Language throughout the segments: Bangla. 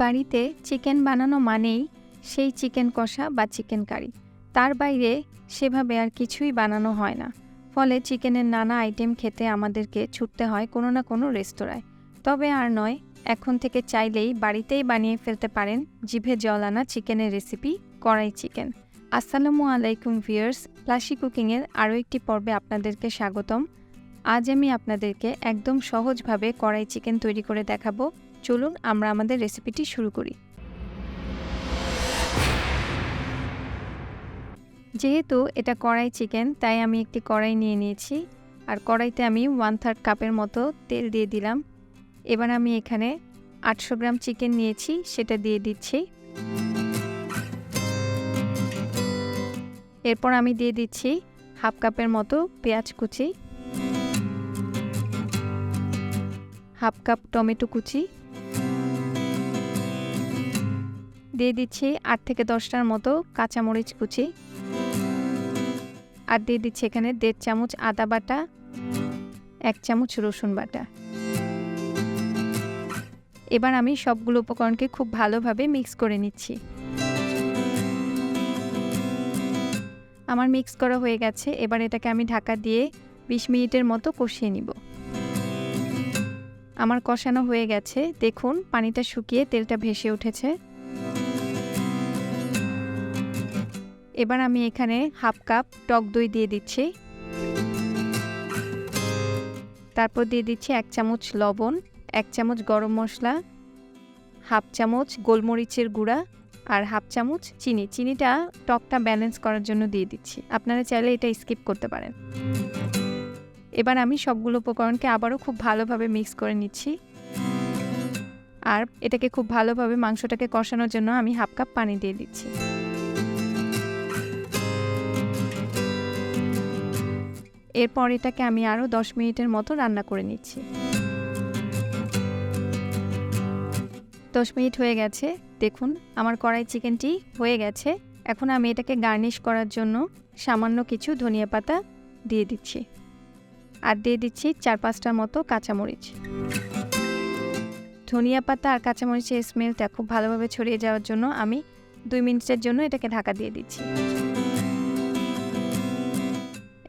বাড়িতে চিকেন বানানো মানেই সেই চিকেন কষা বা চিকেন কারি। তার বাইরে সেভাবে আর কিছুই বানানো হয় না। ফলে চিকেনের নানা আইটেম খেতে আমাদেরকে ছুটতে হয় কোনো না কোনো রেস্তোরাঁয়। তবে আর নয়, এখন থেকে চাইলেই বাড়িতেই বানিয়ে ফেলতে পারেন জিভে জল আনা চিকেনের রেসিপি কড়াই চিকেন। আসসালামু আলাইকুম ভিউয়ার্স প্লাসি কুকিংয়ের আরও একটি পর্বে আপনাদেরকে স্বাগতম। আজ আমি আপনাদেরকে একদম সহজভাবে কড়াই চিকেন তৈরি করে দেখাবো। চলুন আমরা আমাদের রেসিপিটি শুরু করি। যেহেতু এটা কড়াই চিকেন তাই আমি একটি কড়াই নিয়ে নিয়েছি। আর কড়াইতে আমি ওয়ান থার্ড কাপের মতো তেল দিয়ে দিলাম। এবার আমি এখানে আটশো গ্রাম চিকেন নিয়েছি, সেটা দিয়ে দিচ্ছি। এরপর আমি দিয়ে দিচ্ছি হাফ কাপের মতো পেঁয়াজ কুচি। হাফ কাপ টমেটো কুচি। দিয়ে দিচ্ছি আট থেকে দশটার মতো কাঁচামরিচ কুচি। আর দিয়ে দিচ্ছি এখানে দেড় চামচ আদা বাটা, এক চামচ রসুন বাটা। এবার আমি সবগুলো উপকরণকে খুব ভালোভাবে মিক্স করে নিচ্ছি। আমার মিক্স করা হয়ে গেছে, এবার এটাকে আমি ঢাকা দিয়ে বিশ মিনিটের মতো কষিয়ে নিব। আমার কষানো হয়ে গেছে, দেখুন পানিটা শুকিয়ে তেলটা ভেসে উঠেছে। এবার আমি এখানে হাফ কাপ টক দই দিয়ে দিচ্ছি। তারপর দিয়ে দিচ্ছি এক চামচ লবণ, এক চামচ গরম মশলা, হাফ চামচ গোলমরিচের গুঁড়া আর হাফ চামচ চিনি। চিনিটা টকটা ব্যালেন্স করার জন্য দিয়ে দিচ্ছি। আপনারা চাইলে এটা স্কিপ করতে পারেন। এবার আমি সবগুলো উপকরণকে আবারও খুব ভালোভাবে মিক্স করে নিচ্ছি। আর এটাকে খুব ভালোভাবে মাংসটাকে কষানোর জন্য আমি হাফ কাপ পানি দিয়ে দিচ্ছি। এরপর এটাকে আমি আরও দশ মিনিটের মতো রান্না করে নিচ্ছি। দশ মিনিট হয়ে গেছে। দেখুন, আমার কড়াই চিকেনটি হয়ে গেছে। এখন আমি এটাকে গার্নিশ করার জন্য সামান্য কিছু ধনিয়া পাতা দিয়ে দিচ্ছি। আর দিয়ে দিচ্ছি চার পাঁচটার মতো কাঁচামরিচ। ধনিয়া পাতা আর কাঁচামরিচের স্মেলটা খুব ভালোভাবে ছড়িয়ে যাওয়ার জন্য আমি দুই মিনিটের জন্য এটাকে ঢাকা দিয়ে দিচ্ছি।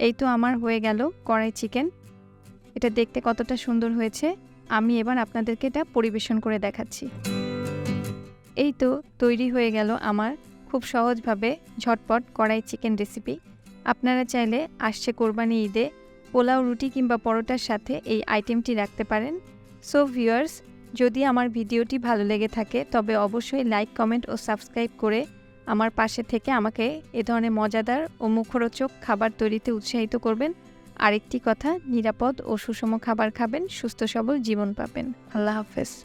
এই তো আমার হয়ে গেল কড়াই চিকেন। এটা দেখতে কতটা সুন্দর হয়েছে। আমি এবার আপনাদেরকে এটা পরিবেশন করে দেখাচ্ছি। এই তো তৈরি হয়ে গেল আমার খুব সহজভাবে ঝটপট কড়াই চিকেন রেসিপি। আপনারা চাইলে আসছে কোরবানি ঈদে পোলাও, রুটি কিংবা পরোটার সাথে এই আইটেমটি রাখতে পারেন। সো ভিউয়ার্স, যদি আমার ভিডিওটি ভালো লেগে থাকে, তবে অবশ্যই লাইক, কমেন্ট ও সাবস্ক্রাইব করে আমার পাশে থেকে আমাকে এ ধরনের মজাদার ও মুখরোচক খাবার তৈরিতে উৎসাহিত করবেন। আরেকটি কথা, নিরাপদ ও সুষম খাবার খাবেন, সুস্থ সবল জীবন পাবেন। আল্লাহ হাফেজ।